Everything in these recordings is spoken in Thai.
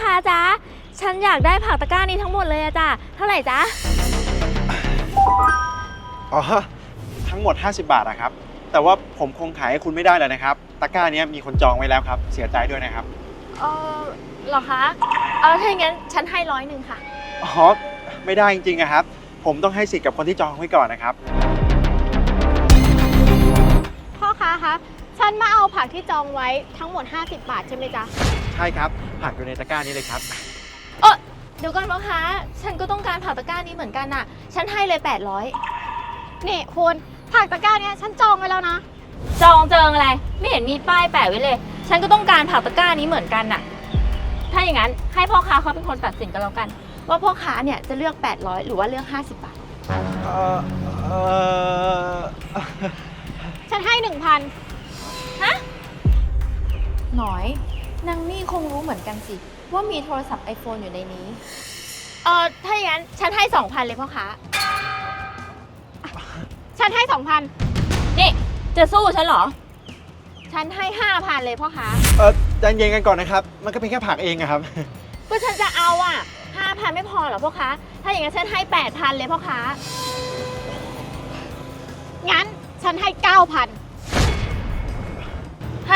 ค้าจ๊ะ ฉันอยากได้ผักตะกร้านี้ทั้งหมดเลยอะจ้ะ เท่าไหร่จ๊ะ อ๋อ ทั้งหมด 50 บาทนะครับ แต่ว่าผมคงขายให้คุณไม่ได้แล้วนะครับ ตะกร้าเนี้ยมีคนจองไว้แล้วครับ เสียใจด้วยนะครับ เออเหรอคะ เออถ้าอย่างนั้นฉันให้ร้อยหนึ่งค่ะ อ๋อ ไม่ได้จริงๆอะครับ ผมต้องให้สิทธิ์กับคนที่จองไว้ก่อนนะครับ ฉันมาเอาผักที่จองไว้ทั้งหมด 50 บาทใช่ไหมจ๊ะ ใช่ครับ ผักอยู่ในตะกร้านี้เลยครับ เออเดี๋ยวก่อนพ่อค้าฉันก็ต้องการผักตะกร้านี้เหมือนกันน่ะ ฉันให้เลย 800 นี่คุณผักตะกร้าเนี้ยฉันจองไว้แล้วนะ จองเจิงอะไร ไม่เห็นมีป้ายแปะไว้เลย ฉันก็ต้องการผักตะกร้านี้เหมือนกันน่ะ ถ้าอย่างนั้นให้พ่อค้าเขาเป็นคนตัดสินกันแล้วกัน ว่าพ่อค้าเนี่ยจะเลือก 800 หรือว่าเลือก 50 บาท เออเออฉันให้ 1,000ฮะ หน่อยนางนี่คงรู้เหมือนกันสิ ว่ามีโทรศัพท์ iPhone อยู่ในนี้ เออถ้าอย่างนั้นฉันให้2,000เลยพ่อค้าฉันให้นี่จะสู้ฉันเหรอ ฉันให้5,000เลยพ่อค้าเออใจเย็นกันก่อนนะครับ มันก็เป็นแค่ผักเองอะครับ ก็ฉันจะเอาอะ5,000ไม่พอเหรอพ่อค้าถ้าอย่างนั้นฉันให้8,000เลยพ่อค้า2,000งั้นฉันให้9,000ถ้าอ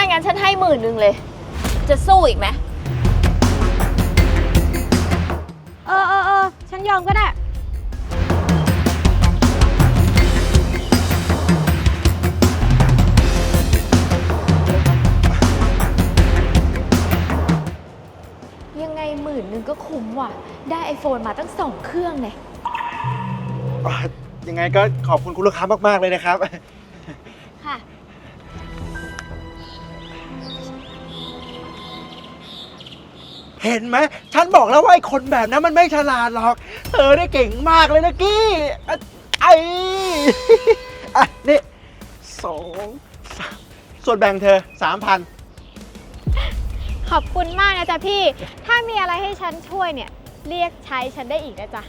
ย่างนั้นฉันให้หมื่นหนึ่งเลย จะสู้อีกไหมเออเออเออฉันยอมก็ได้ ยังไงหมื่นหนึ่งก็คุ้มว่ะ ได้ไอโฟนมาตั้งสองเครื่องเนี่ยอะยังไงก็ขอบคุณคุณลูกค้ามาก ๆ เลยนะครับ เห็นไหมฉันบอกแล้วว่าไอ้คนแบบนั้นมันไม่ฉลาดหรอก เธอได้เก่งมากเลยนะกี้อะไอ้อะนี่สองสามส่วนแบ่งเธอสามพันขอบคุณมากนะจ๊ะพี่ ถ้ามีอะไรให้ฉันช่วยเนี่ย เรียกใช้ฉันได้อีกนะจ๊ะ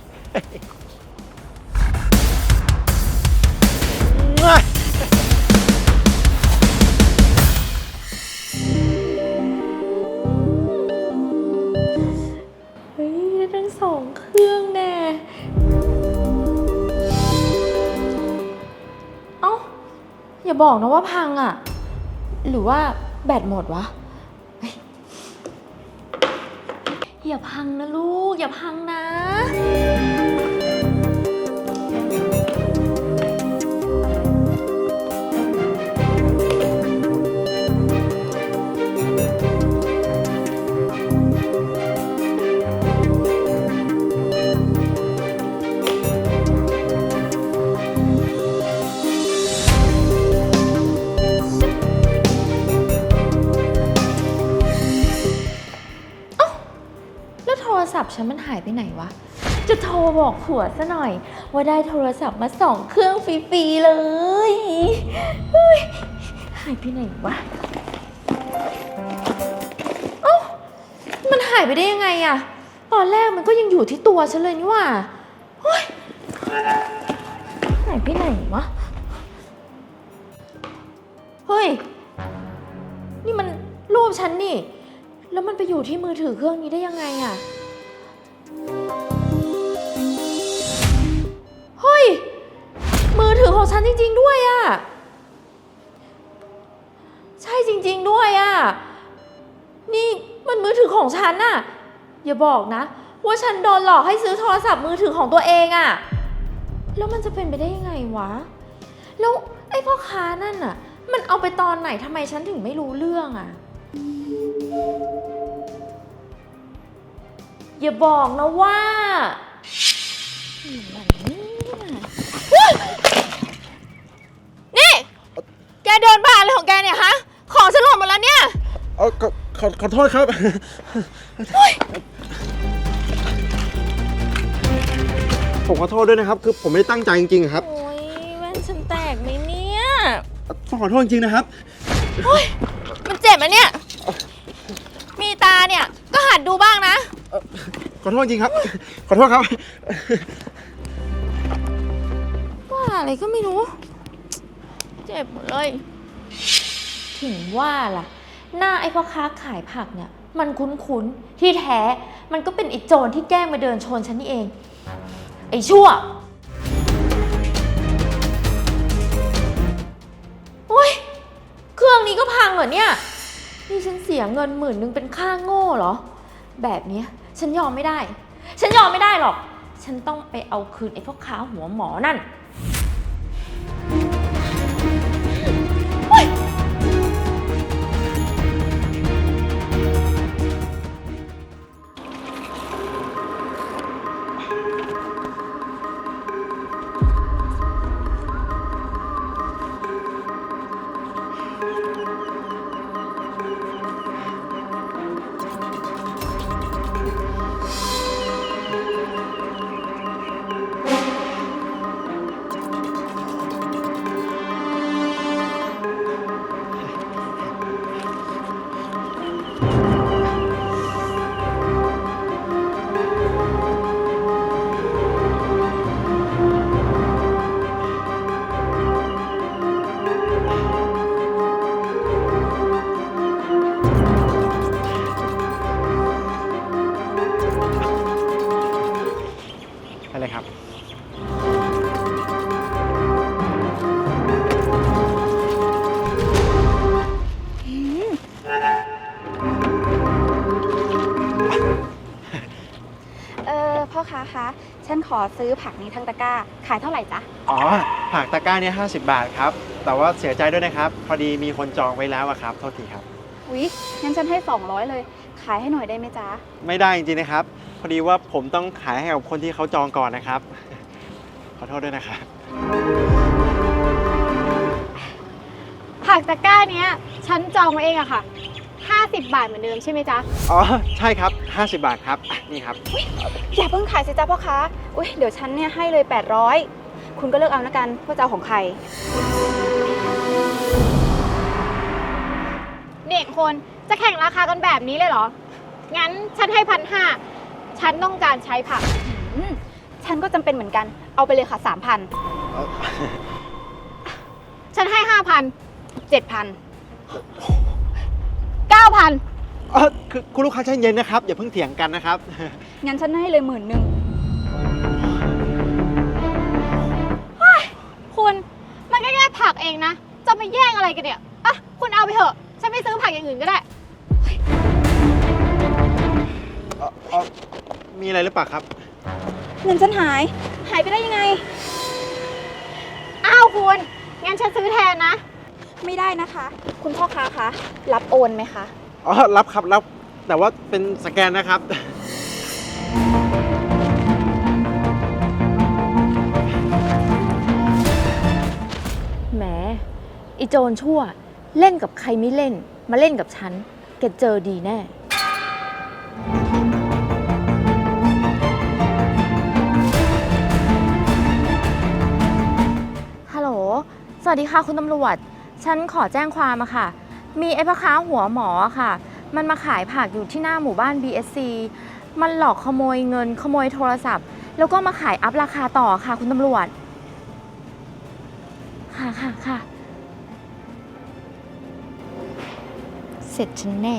บอกนะว่าพังอะ หรือว่าแบตหมดวะเฮ้ยอย่าพังนะลูก อย่าพังนะ ศัพท์ฉันมันหายไปไหนวะ จะโทรบอกผัวซะหน่อย ว่าได้โทรศัพท์มาสองเครื่องฟรีๆเลยเฮ้ยหายไปไหนวะเอ้ามันหายไปได้ยังไงอะตอนแรกมันก็ยังอยู่ที่ตัวฉันเลยนี่หว่าเฮ้ยหายไปไหนวะเฮ้ย นี่มันรูปฉันนี่ แล้วมันไปอยู่ที่มือถือเครื่องนี้ได้ยังไงอะ เฮ้ย มือถือของฉันจริง ๆ ด้วยอะใช่จริง ๆ ด้วยอะนี่มันมือถือของฉันน่ะ อย่าบอกนะ ว่าฉันโดนหลอกให้ซื้อโทรศัพท์มือถือของตัวเองอะแล้วมันจะเป็นไปได้ยังไงวะ แล้วไอ้พ่อค้านั่นน่ะ มันเอาไปตอนไหนทำไมฉันถึงไม่รู้เรื่องอะ อย่าบอกนะว่าอะไรเนี่ยนี่ แกเดินบ้าอะไรของแกเนี่ยฮะ ของฉันหล่นหมดแล้วเนี่ย เออขอขอขอโทษครับ ผมขอโทษด้วยนะครับ คือผมไม่ได้ตั้งใจจริงๆครับโอ้ยแว่นฉันแตกไหมเนี่ย ต้องขอโทษจริงๆนะครับ มันเจ็บไหมเนี่ย มีตาเนี่ย ก็หัดดูบ้างนะ ขอโทษจริงครับ ขอโทษครับ ว่าอะไรก็ไม่รู้ เจ็บหมดเลย ถึงว่าล่ะ หน้าไอ้พ่อค้าขายผักเนี่ย มันคุ้นๆ ที่แท้มันก็เป็นไอ้โจรที่แกล้งมาเดินชนฉันนี่เอง ไอ้ชั่วโอ้ยเครื่องนี้ก็พังเหรอเนี่ย นี่ฉันเสียเงินหมื่นนึงเป็นค่าโง่เหรอ แบบเนี้ย ฉันยอมไม่ได้ ฉันยอมไม่ได้หรอก ฉันต้องไปเอาคืนไอ้พวกค้าหัวหมอนั่น เออพ่อค้าคะฉันขอซื้อผักนี้ทั้งตะกร้า ขายเท่าไหร่จ๊ะ อ๋อ ผักตะกร้าเนี่ย50 บาทครับ แต่ว่าเสียใจด้วยนะครับ พอดีมีคนจองไว้แล้วอะครับ โทษทีครับ อุ๊ยงั้นฉันให้ 200 เลย ขายให้หน่อยได้ไหมจ๊ะ ไม่ได้จริงๆนะครับ พอดีว่าผมต้องขายให้กับคนที่เขาจองก่อนนะครับ ขอโทษด้วยนะครับ ผักตะกร้าเนี้ยฉันจองมาเองอะค่ะ 50 บาทเหมือนเดิมใช่ไหมจ๊ะ อ๋อ ใช่ครับ 50 บาทครับอะนี่ครับ อย่าเพิ่งขายสิจ๊ะพ่อค้าอุ๊ยเดี๋ยวฉันเนี่ยให้เลย 800 คุณก็เลือกเอานะกันว่าจะเอาของใคร เด็กคนจะแข่งราคากันแบบนี้เลยเหรอ งั้นฉันให้พันห้าฉันต้องการใช้ผัก อืมฉันก็จำเป็นเหมือนกันเอาไปเลยค่ะ 3,000 ฉันให้ห้าพัน เจ็ดพันเก้าพันเออคือคุณลูกค้าใจเย็นนะครับ อย่าเพิ่งเถียงกันนะครับ งั้นฉันให้เลยหมื่นหนึ่งคุณมันก็แค่ผักเองนะ จะมาแย่งอะไรกันเนี่ยอะคุณเอาไปเถอะ ฉันไม่ซื้อผักอย่างอื่นก็ได้ เอ่อเอ่อมีอะไรหรือเปล่าครับ เงินฉันหาย หายไปได้ยังไง อ้าวคุณ งั้นฉันซื้อแทนนะไม่ได้ นะคะ คุณพ่อค้าคะรับโอนไหมคะ อ๋อ รับครับ รับ แต่ว่าเป็นสแกนนะครับ แหมไอโจรชั่ว เล่นกับใครไม่เล่น มาเล่นกับฉัน แกเจอดีแน่ ฮัลโหล สวัสดีค่ะคุณตำรวจ ฉันขอแจ้งความอะค่ะ มีไอ้พ่อค้าหัวหมออะค่ะ มันมาขายผักอยู่ที่หน้าหมู่บ้าน BSC มันหลอกขโมยเงินขโมยโทรศัพท์ แล้วก็มาขายอัพราคาต่อค่ะ คุณตำรวจ ค่ะค่ะค่ะ เสร็จฉันแน่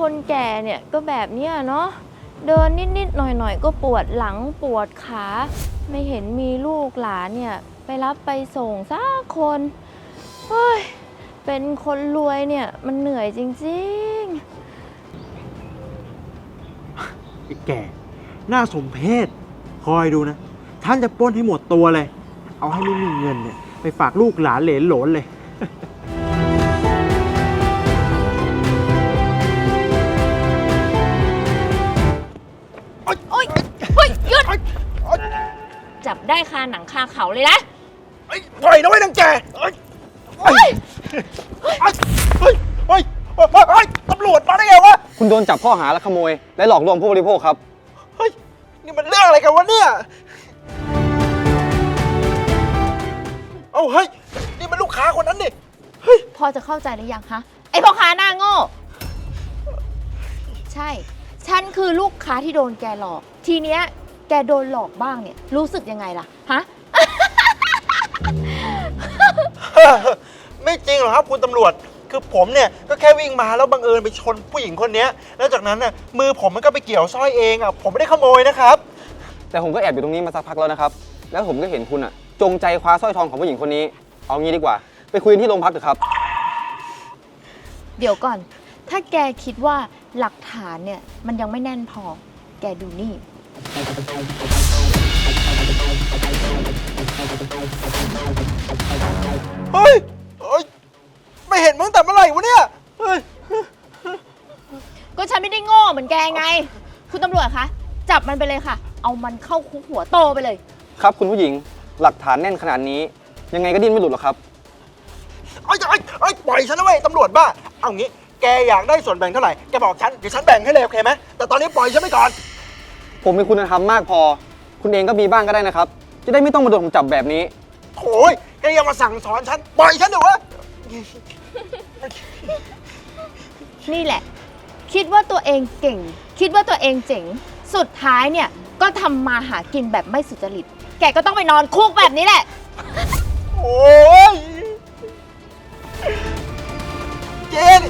คนแก่เนี่ยก็แบบเนี้ยเนาะเดินนิดๆหน่อยๆ ก็ปวดหลังปวดขา ไม่เห็นมีลูกหลานเนี่ย ไปรับไปส่งสักคนเฮ้ยเป็นคนรวยเนี่ย มันเหนื่อยจริงไอ้แก่ น่าสมเพชคอยดูนะ ท่านจะปล้นให้หมดตัวเลย เอาให้ไม่มีเงินเนี่ย ไปฝากลูกหลานเหลนหลนเลย ๆ ได้คาหนังคาเขาเลยนะ เอ้ยปล่อยนะไว้ยนางแกเอ้ยเอ้ยเฮ้ยเฮ้ยเฮ้ยเฮ้ยเฮ้ยตำรวจมาได้ไงวะ คุณโดนจับข้อหาลักขโมย และหลอกลวงผู้บริโภคครับ เฮ้ย นี่มันเรื่องอะไรกันวะเนี่ย เอ้าเฮ้ย นี่มันลูกค้าคนนั้นนี่เฮ้ย พอจะเข้าใจหรือยังคะไอพ่อค้าหน้าโง่ ใช่ ฉันคือลูกค้าที่โดนแกหลอก ทีเนี้ย แกโดนหลอกบ้างเนี่ย รู้สึกยังไงล่ะ ฮะ ไม่จริงหรอกครับคุณตำรวจ คือผมเนี่ยก็แค่วิ่งมาแล้วบังเอิญไปชนผู้หญิงคนเนี้ยแล้วจากนั้นน่ะมือผมมันก็ไปเกี่ยวสร้อยเองอะผมไม่ได้ขโมยนะครับ แต่ผมก็แอบอยู่ตรงนี้มาสักพักแล้วนะครับ แล้วผมก็เห็นคุณอะจงใจคว้าสร้อยทองของผู้หญิงคนนี้ เอางี้ดีกว่า ไปคุยกันที่โรงพักเถอะครับ เดี๋ยวก่อน ถ้าแกคิดว่าหลักฐานเนี่ย มันยังไม่แน่นพอ แกดูนี่ เฮ้ยเฮ้ย ไม่เห็นมึงแต่เมื่อไหร่วะเนี่ย เฮ้ย ก็ฉันไม่ได้โง่เหมือนแกไง คุณตำรวจคะ จับมันไปเลยค่ะ เอามันเข้าคุกหัวโตไปเลย ครับคุณผู้หญิง หลักฐานแน่นขนาดนี้ ยังไงก็ดิ้นไม่หลุดหรอกครับไอ้ไอ้ไอ้ยปล่อยฉันนะเว้ยตำรวจบ้า เอางี้ แกอยากได้ส่วนแบ่งเท่าไหร่ แกบอกฉัน เดี๋ยวฉันแบ่งให้เลยโอเคไหมแต่ตอนนี้ปล่อยฉันไปก่อน ผมมีคุณธรรมมากพอ คุณเองก็มีบ้างก็ได้นะครับ จะได้ไม่ต้องมาโดนผมจับแบบนี้ โอ้ยแกยังมาสั่งสอนฉัน ปล่อยฉันเถอะวนี่แหละ คิดว่าตัวเองเก่ง คิดว่าตัวเองเจ๋ง สุดท้ายเนี่ยก็ทำมาหากินแบบไม่สุจริต แกก็ต้องไปนอนคุกแบบนี้แหละ โอ้ยเจน